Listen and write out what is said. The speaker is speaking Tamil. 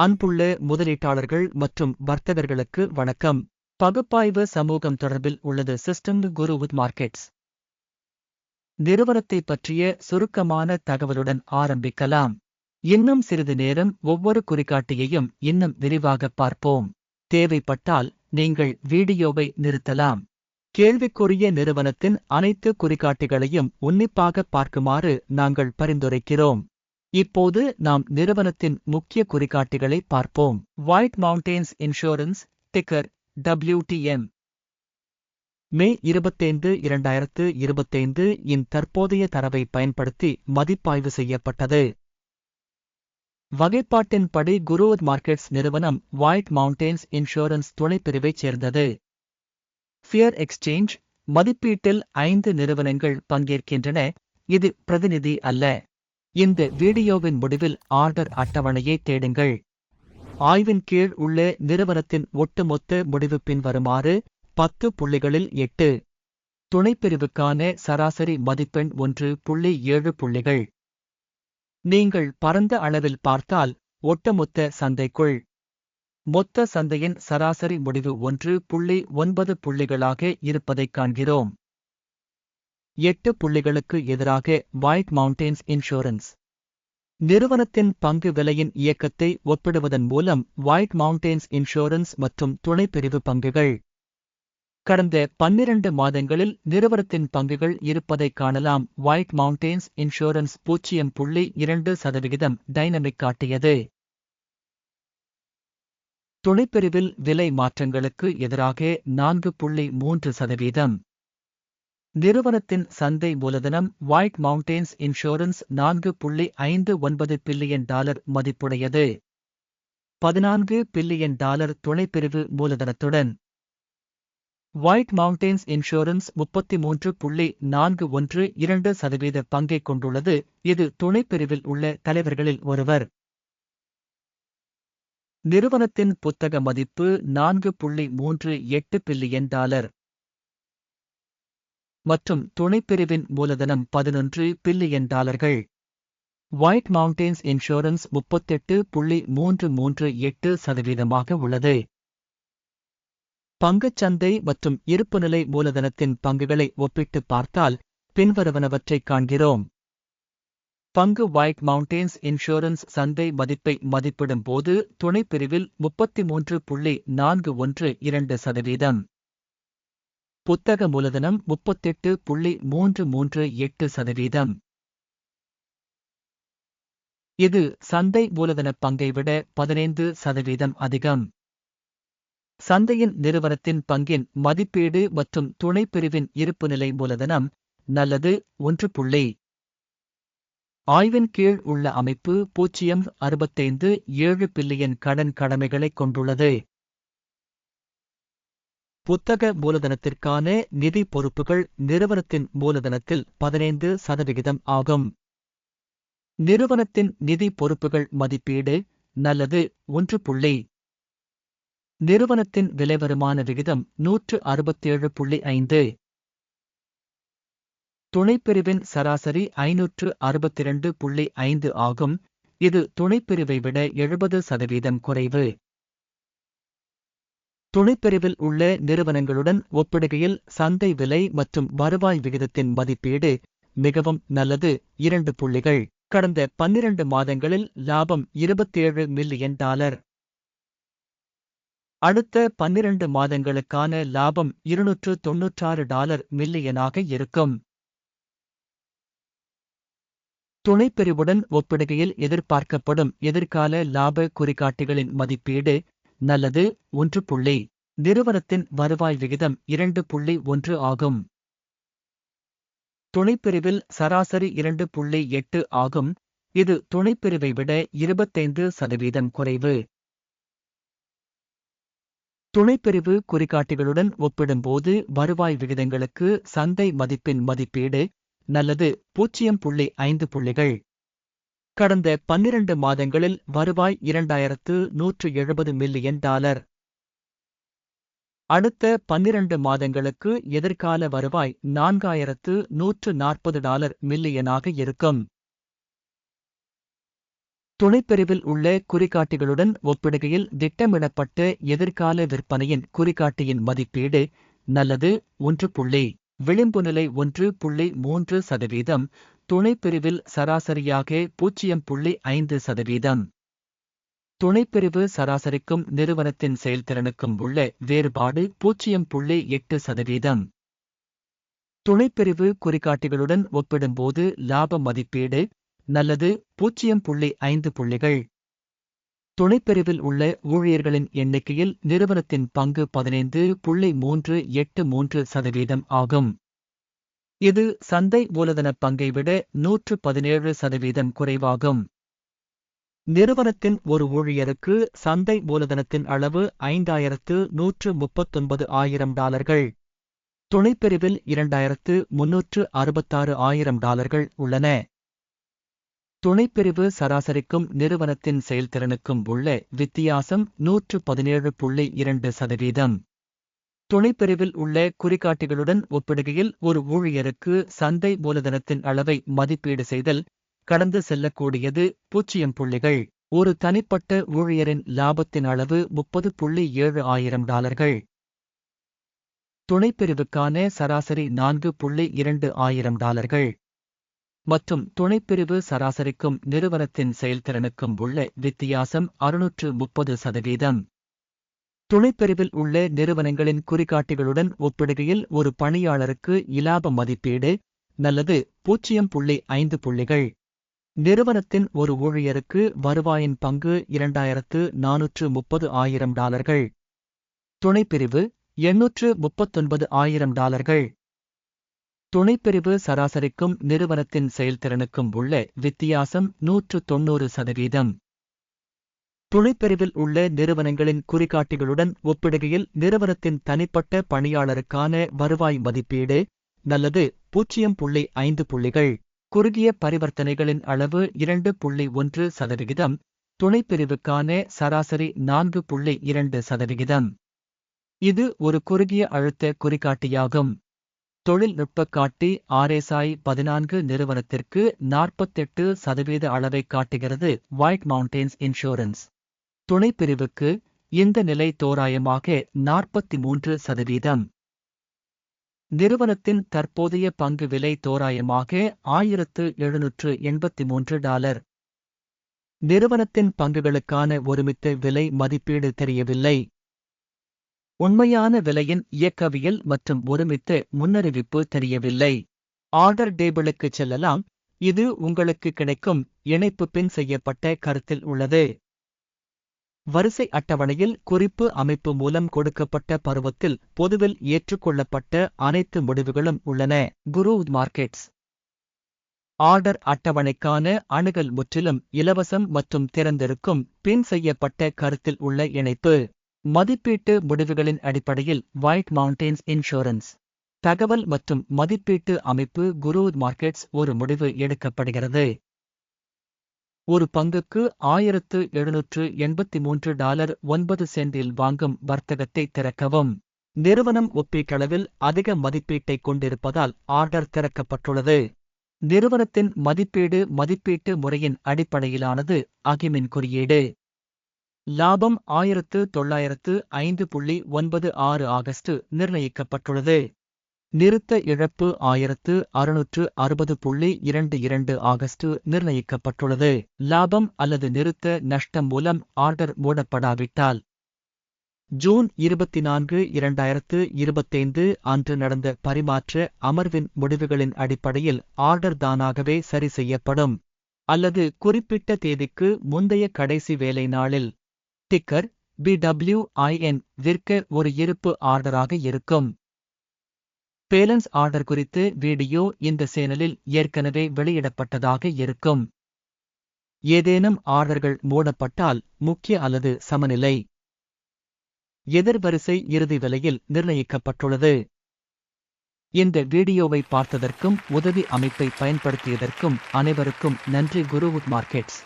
அன்புள்ள முதலீட்டாளர்கள் மற்றும் வர்த்தகர்களுக்கு வணக்கம். பகுப்பாய்வு சமூகம் தொடர்பில் உள்ளது சிஸ்டம் குரு வித் மார்க்கெட்ஸ். நிறுவனத்தை பற்றிய சுருக்கமான தகவலுடன் ஆரம்பிக்கலாம். இன்னும் சிறிது நேரம் ஒவ்வொரு குறிகாட்டியையும் இன்னும் விரிவாக பார்ப்போம். தேவைப்பட்டால் நீங்கள் வீடியோவை நிறுத்தலாம். கேள்விக்குரிய நிறுவனத்தின் அனைத்து குறிகாட்டிகளையும் உன்னிப்பாக பார்க்குமாறு நாங்கள் பரிந்துரைக்கிறோம். இப்போது நாம் நிறுவனத்தின் முக்கிய குறிகாட்டிகளை பார்ப்போம். White mountains insurance ticker W T M மே இருபத்தைந்து இரண்டாயிரத்து இருபத்தைந்து இன் தற்போதைய தரவை பயன்படுத்தி மதிப்பாய்வு செய்யப்பட்டது. வகைப்பாட்டின்படி குருவத் மார்க்கெட்ஸ் நிறுவனம் ஒயிட் மவுண்டெயின்ஸ் இன்சூரன்ஸ் துணைப்பிரிவைச் சேர்ந்தது. ஃபியர் எக்ஸ்சேஞ்ச் மதிப்பீட்டில் ஐந்து நிறுவனங்கள் பங்கேற்கின்றன. இது பிரதிநிதி அல்ல. இந்த வீடியோவின் முடிவில் ஆர்டர் அட்டவணையை தேடுங்கள். ஆய்வின் கீழ் உள்ள நிறுவனத்தின் ஒட்டுமொத்த முடிவு பின்வருமாறு பத்து புள்ளிகளில் எட்டு. துணைப்பிரிவுக்கான சராசரி மதிப்பெண் ஒன்று புள்ளி ஏழு புள்ளிகள். நீங்கள் பரந்த அளவில் பார்த்தால் ஒட்டுமொத்த சந்தைக்குள். மொத்த சந்தையின் சராசரி முடிவு ஒன்று புள்ளி ஒன்பது புள்ளிகளாக இருப்பதைக் காண்கிறோம். எட்டு புள்ளிகளுக்கு எதிராக வைட் மவுண்டேன்ஸ் இன்சூரன்ஸ் நிறுவனத்தின் பங்கு விலையின் இயக்கத்தை ஒப்பிடுவதன் மூலம் வைட் மவுண்டெயின்ஸ் இன்சூரன்ஸ் மற்றும் துணைப்பிரிவு பங்குகள். கடந்த பன்னிரண்டு மாதங்களில் நிறுவனத்தின் பங்குகள் இருப்பதைக் காணலாம். வைட் மவுண்டேன்ஸ் இன்சூரன்ஸ் பூஜ்ஜியம் புள்ளி இரண்டு சதவிகிதம் டைனமிக் காட்டியது. துணைப்பிரிவில் விலை மாற்றங்களுக்கு எதிராக நான்கு புள்ளி மூன்று சதவீதம். நிறுவனத்தின் சந்தை மூலதனம் ஒயிட் மவுண்டெயின்ஸ் இன்சூரன்ஸ் நான்கு புள்ளி ஐந்து ஒன்பது பில்லியன் டாலர் மதிப்புடையது. பதினான்கு பில்லியன் டாலர் துணைப்பிரிவு மூலதனத்துடன். ஒயிட் மவுண்டெயின்ஸ் இன்சூரன்ஸ் முப்பத்தி மூன்று புள்ளி நான்கு ஒன்று இரண்டு சதவீத பங்கை கொண்டுள்ளது. இது துணைப்பிரிவில் உள்ள தலைவர்களில் ஒருவர். நிறுவனத்தின் புத்தக மதிப்பு நான்கு புள்ளி மூன்று எட்டு பில்லியன் டாலர். மற்றும் துணைப்பிரிவின் மூலதனம் பதினொன்று பில்லியன் டாலர்கள். ஒயிட் மவுண்டெயின்ஸ் இன்சூரன்ஸ் முப்பத்தெட்டு புள்ளி மூன்று மூன்று எட்டு சதவீதமாக உள்ளது. பங்குச்சந்தை மற்றும் இருப்புநிலை மூலதனத்தின் பங்குகளை ஒப்பிட்டு பார்த்தால் பின்வருவனவற்றைக் காண்கிறோம். பங்கு ஒயிட் மவுண்டெயின்ஸ் இன்சூரன்ஸ் சந்தை மதிப்பை மதிப்பிடும் போது துணைப்பிரிவில் முப்பத்தி மூன்று புள்ளி நான்கு ஒன்று இரண்டு சதவீதம். புத்தக மூலதனம் முப்பத்தெட்டு புள்ளி மூன்று மூன்று எட்டு சதவீதம். இது சந்தை மூலதன பங்கை விட பதினைந்து சதவீதம் அதிகம். சந்தையின் நிறுவனத்தின் பங்கின் மதிப்பீடு மற்றும் துணைப்பிரிவின் இருப்புநிலை மூலதனம் நல்லது ஒன்று புள்ளி. ஆய்வின் கீழ் உள்ள அமைப்பு பூஜ்ஜியம் அறுபத்தைந்து ஏழு பில்லியன் கடன் கடமைகளைக் கொண்டுள்ளது. புத்தக மூலதனத்திற்கான நிதி பொறுப்புகள் நிறுவனத்தின் மூலதனத்தில் பதினைந்து சதவிகிதம் ஆகும். நிறுவனத்தின் நிதி பொறுப்புகள் மதிப்பீடு நல்லது ஒன்று புள்ளி. நிறுவனத்தின் விலைவருமான விகிதம் நூற்று அறுபத்தேழு புள்ளி ஐந்து. துணைப்பிரிவின் சராசரி ஐநூற்று அறுபத்திரண்டு புள்ளி ஐந்து ஆகும். இது துணைப்பிரிவை விட எழுபது சதவீதம் குறைவு. துணைப்பிரிவில் உள்ள நிறுவனங்களுடன் ஒப்பிடுகையில் சந்தை விலை மற்றும் வருவாய் விகிதத்தின் மதிப்பீடு மிகவும் நல்லது. இரண்டு புள்ளிகள். கடந்த பன்னிரண்டு மாதங்களில் லாபம் இருபத்தேழு மில்லியன் டாலர். அடுத்த பன்னிரண்டு மாதங்களுக்கான லாபம் இருநூற்று தொன்னூற்றாறு டாலர் மில்லியனாக இருக்கும். துணைப்பிரிவுடன் ஒப்பிடுகையில் எதிர்பார்க்கப்படும் எதிர்கால லாப குறிகாட்டிகளின் மதிப்பீடு நல்லது ஒன்று புள்ளி. நிறுவனத்தின் வருவாய் விகிதம் இரண்டு புள்ளி ஒன்று ஆகும். துணைப்பிரிவில் சராசரி இரண்டு புள்ளி எட்டு ஆகும். இது துணைப்பிரிவை விட இருபத்தைந்து சதவீதம் குறைவு. துணைப்பிரிவு குறிகாட்டிகளுடன் ஒப்பிடும்போது வருவாய் விகிதங்களுக்கு சந்தை மதிப்பின் மதிப்பீடு. நல்லது பூஜ்ஜியம் புள்ளி ஐந்து புள்ளிகள். கடந்த பன்னிரண்டு மாதங்களில் வருவாய் இரண்டாயிரத்து நூற்று எழுபது மில்லியன் டாலர். அடுத்த பன்னிரண்டு மாதங்களுக்கு எதிர்கால வருவாய் நான்காயிரத்து நூற்று நாற்பது டாலர் மில்லியனாக இருக்கும். துணைப்பிரிவில் உள்ள குறிகாட்டிகளுடன் ஒப்பிடுகையில் திட்டமிடப்பட்ட எதிர்கால விற்பனையின் குறிகாட்டியின் மதிப்பீடு நல்லது ஒன்று புள்ளி விளிம்பு நிலை ஒன்று புள்ளி மூன்று சதவீதம் துணைப்பிரிவில் சராசரியாக பூஜ்ஜியம் புள்ளி ஐந்து சதவீதம். துணைப்பிரிவு சராசரிக்கும் நிறுவனத்தின் செயல்திறனுக்கும் உள்ள வேறுபாடு பூஜ்ஜியம் புள்ளி எட்டு சதவீதம். துணைப்பிரிவு குறிகாட்டிகளுடன் ஒப்பிடும்போது லாப மதிப்பீடு நல்லது பூஜ்ஜியம் புள்ளி ஐந்து புள்ளிகள். துணைப்பிரிவில் உள்ள ஊழியர்களின் எண்ணிக்கையில் நிறுவனத்தின் பங்கு பதினைந்து புள்ளி மூன்று எட்டு மூன்று சதவீதம் ஆகும். இது சந்தை மூலதன பங்கை விட நூற்று பதினேழு சதவீதம் குறைவாகும். நிறுவனத்தின் ஒரு ஊழியருக்கு சந்தை மூலதனத்தின் அளவு ஐந்தாயிரத்து நூற்று முப்பத்தொன்பது ஆயிரம் டாலர்கள். துணைப்பிரிவில் இரண்டாயிரத்து முன்னூற்று அறுபத்தாறு ஆயிரம் டாலர்கள் உள்ளன. துணைப்பிரிவு சராசரிக்கும் நிறுவனத்தின் செயல்திறனுக்கும் உள்ள வித்தியாசம் நூற்று பதினேழு புள்ளி இரண்டு சதவீதம். துணைப்பிரிவில் உள்ள குறிகாட்டிகளுடன் ஒப்பிடுகையில் ஒரு ஊழியருக்கு சந்தை மூலதனத்தின் அளவை மதிப்பீடு செய்தல் கடந்து செல்லக்கூடியது பூஜ்ஜியம் புள்ளிகள். ஒரு தனிப்பட்ட ஊழியரின் லாபத்தின் அளவு முப்பது புள்ளி ஏழு ஆயிரம் டாலர்கள். துணைப்பிரிவுக்கான சராசரி நான்கு புள்ளி இரண்டு ஆயிரம் டாலர்கள். மற்றும் துணைப்பிரிவு சராசரிக்கும் நிறுவனத்தின் செயல்திறனுக்கும் உள்ள வித்தியாசம் அறுநூற்று முப்பது சதவீதம். துணைப்பிரிவில் உள்ள நிறுவனங்களின் குறிகாட்டிகளுடன் ஒப்பிடுகையில் ஒரு பணியாளருக்கு இலாப மதிப்பீடு நல்லது பூஜ்ஜியம் புள்ளி ஐந்து புள்ளிகள். நிறுவனத்தின் ஒரு ஊழியருக்கு வருவாயின் பங்கு இரண்டாயிரத்து நானூற்று முப்பது ஆயிரம் டாலர்கள். துணைப்பிரிவு எண்ணூற்று முப்பத்தொன்பது ஆயிரம் டாலர்கள். துணைப்பிரிவு சராசரிக்கும் நிறுவனத்தின் செயல்திறனுக்கும் உள்ள வித்தியாசம் நூற்று தொன்னூறு சதவீதம். துணைப்பிரிவில் உள்ள நிறுவனங்களின் குறிகாட்டிகளுடன் ஒப்பிடுகையில் நிறுவனத்தின் தனிப்பட்ட பணியாளருக்கான வருவாய் மதிப்பீடு நல்லது பூஜ்ஜியம் புள்ளி ஐந்து புள்ளிகள். குறுகிய பரிவர்த்தனைகளின் அளவு இரண்டு புள்ளி ஒன்று சதவிகிதம். துணைப்பிரிவுக்கான சராசரி நான்கு புள்ளி இரண்டு சதவிகிதம். இது ஒரு குறுகிய அழுத்த குறிகாட்டியாகும். தொழில்நுட்ப காட்டி ஆர்எஸ்ஐ பதினான்கு நிறுவனத்திற்கு நாற்பத்தெட்டு சதவீத அளவை காட்டுகிறது ஒயிட் மவுண்டெயின்ஸ் இன்சூரன்ஸ் துணைப்பிரிவுக்கு இந்த நிலை தோராயமாக நாற்பத்தி மூன்று சதவீதம். நிறுவனத்தின் தற்போதைய பங்கு விலை தோராயமாக ஆயிரத்து எழுநூற்று எண்பத்தி மூன்று டாலர். நிறுவனத்தின் பங்குகளுக்கான ஒருமித்த விலை மதிப்பீடு தெரியவில்லை. உண்மையான விலையின் இயக்கவியல் மற்றும் ஒருமித்த முன்னறிவிப்பு தெரியவில்லை. ஆர்டர் டேபிளுக்கு செல்லலாம். இது உங்களுக்கு கிடைக்கும் இணைப்பு பின் செய்யப்பட்ட கருத்தில் உள்ளது. வரிசை அட்டவணையில் குறிப்பு அமைப்பு மூலம் கொடுக்கப்பட்ட பருவத்தில் பொதுவில் ஏற்றுக்கொள்ளப்பட்ட அனைத்து முடிவுகளும் உள்ளன. குரு மார்க்கெட்ஸ் ஆர்டர் அட்டவணைக்கான அணுகல் முற்றிலும் இலவசம் மற்றும் திறந்திருக்கும் பின் செய்யப்பட்ட கருத்தில் உள்ள இணைப்பு. மதிப்பீட்டு முடிவுகளின் அடிப்படையில் ஒயிட் மவுண்டெயின்ஸ் இன்சூரன்ஸ் தகவல் மற்றும் மதிப்பீட்டு அமைப்பு குரு மார்க்கெட்ஸ் ஒரு முடிவு எடுக்கப்படுகிறது. ஒரு பங்குக்கு ஆயிரத்து எழுநூற்று எண்பத்தி மூன்று டாலர் ஒன்பது சென்டில் வாங்கும் வர்த்தகத்தை திறக்கவும். நிறுவனம் ஒப்பீட்டளவில் அதிக மதிப்பீட்டை கொண்டிருப்பதால் ஆர்டர் திறக்கப்பட்டுள்ளது. நிறுவனத்தின் மதிப்பீடு மதிப்பீட்டு முறையின் அடிப்படையிலானது அகிமின் குறியீடு. லாபம் ஆயிரத்து தொள்ளாயிரத்து ஐந்து புள்ளி ஒன்பது ஆறு ஆகஸ்ட் நிர்ணயிக்கப்பட்டுள்ளது. நிறுத்த இழப்பு ஆயிரத்து அறுநூற்று அறுபது புள்ளி இரண்டு இரண்டு ஆகஸ்ட் நிர்ணயிக்கப்பட்டுள்ளது. லாபம் அல்லது நிறுத்த நஷ்டம் மூலம் ஆர்டர் மூடப்படாவிட்டால் ஜூன் இருபத்தி நான்கு இரண்டாயிரத்து இருபத்தைந்து அன்று நடந்த பரிமாற்ற அமர்வின் முடிவுகளின் அடிப்படையில் ஆர்டர் தானாகவே சரி செய்யப்படும். அல்லது குறிப்பிட்ட தேதிக்கு முந்தைய கடைசி வேலை நாளில் டிக்கர் பிடபிள்யூஐஎன் விற்க ஒரு இருப்பு ஆர்டராக இருக்கும். பேலன்ஸ் ஆர்டர் குறித்து வீடியோ இந்த சேனலில் ஏற்கனவே வெளியிடப்பட்டதாக இருக்கும். ஏதேனும் ஆர்டர்கள் மூடப்பட்டால் முக்கிய அல்லது சமநிலை. எதிர்வரிசை இறுதி விலையில் நிர்ணயிக்கப்பட்டுள்ளது. இந்த வீடியோவை பார்த்ததற்கும் உதவி அமைப்பை பயன்படுத்தியதற்கும் அனைவருக்கும் நன்றி குருவுட் மார்க்கெட்ஸ்.